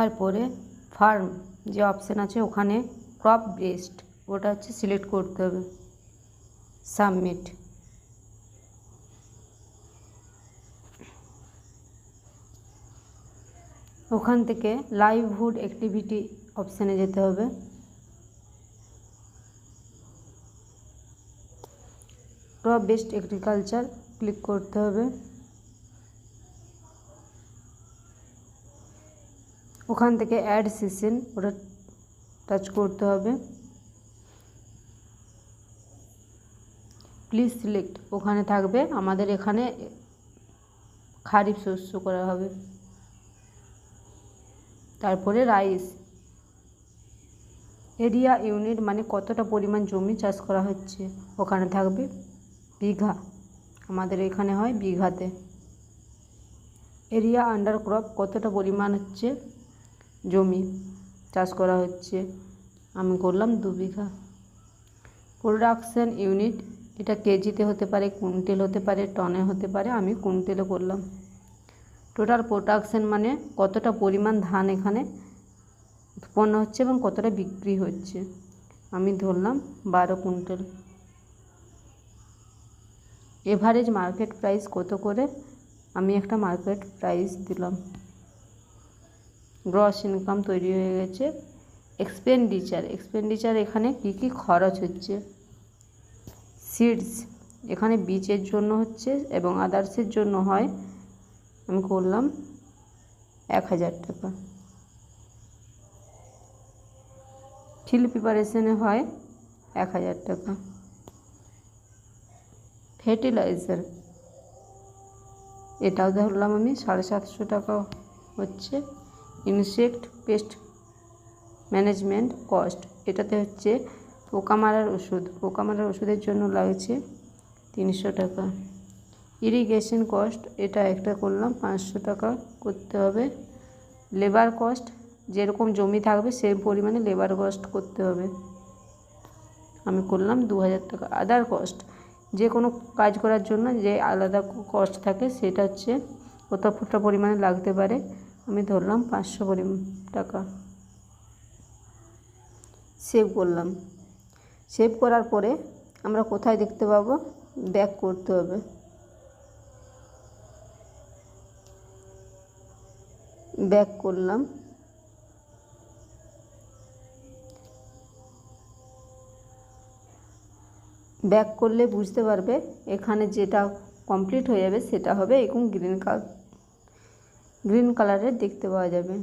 তারপরে ফার্ম যে অপশান আছে ওখানে ক্রপ বেস্ট ওটা হচ্ছে সিলেক্ট করতে হবে। সাবমিট। ওখান থেকে লাইভহুড অ্যাক্টিভিটি অপশানে যেতে হবে। ক্রপ বেস্ট এগ্রিকালচার ক্লিক করতে হবে। ওখান থেকে অ্যাড সিজন ওটা টাচ করতে হবে। প্লিজ সিলেক্ট ওখানে থাকবে। আমাদের এখানে খারিফ শস্য করা হবে। তারপরে রাইস এরিয়া ইউনিট মানে কতটা পরিমাণ জমি চাষ করা হচ্ছে, ওখানে থাকবে। বিঘা। আমাদের এখানে হয় বিঘাতে। এরিয়া আন্ডার ক্রপ কতটা পরিমাণ হচ্ছে জমি চাষ করা হচ্ছে। আমি করলাম দু বিঘা। প্রোডাকশান ইউনিট, এটা কেজিতে হতে পারে, কুইন্টেল হতে পারে, টনে হতে পারে, আমি কুইন্টেলে করলাম। টোটাল প্রোডাকশান মানে কতটা পরিমাণ ধান এখানে উৎপন্ন হচ্ছে এবং কতটা বিক্রি হচ্ছে। আমি ধরলাম বারো কুইন্টাল। এভারেজ মার্কেট প্রাইস কত করে? আমি একটা মার্কেট প্রাইস দিলাম। গ্রস ইনকাম তৈরি হয়ে গেছে। এক্সপেন্ডিচার এক্সপেন্ডিচার এখানে কী কী খরচ হচ্ছে? সিডস এখানে বীজের জন্য হচ্ছে এবং আদার্সের জন্য হয়, আমি করলাম এক হাজার টাকা। ফিল প্রিপারেশনে হয় এক হাজার টাকা। ফার্টিলাইজার এটাও ধরলাম আমি সাড়ে সাতশো টাকা হচ্ছে। Insect pest management cost. এটাতে হচ্ছে পোকা মারার ওষুধ। পোকা মারার ওষুধের জন্য লাগছে তিনশো টাকা। ইরিগেশন কস্ট, এটা একটা করলাম, পাঁচশো টাকা করতে হবে। লেবার কস্ট, যেরকম জমি থাকবে সেই পরিমাণে লেবার কস্ট করতে হবে। আমি করলাম দু হাজার টাকা। আদার কস্ট, যে কোনো কাজ করার জন্য যে আলাদা কস্ট থাকে সেটা হচ্ছে কতটা পরিমাণে লাগতে পারে। আমি ধরলাম পাঁচশো টাকা। সেভ করলাম। সেভ করার পরে আমরা কোথায় দেখতে পাবো? ব্যাক করতে হবে। ব্যাক করলাম। ব্যাক করলে বুঝতে পারবে এখানে যেটা কমপ্লিট হয়ে যাবে সেটা হবে এরকম গ্রিন কালার গ্রিন কালারের দেখতে পাওয়া যাবে।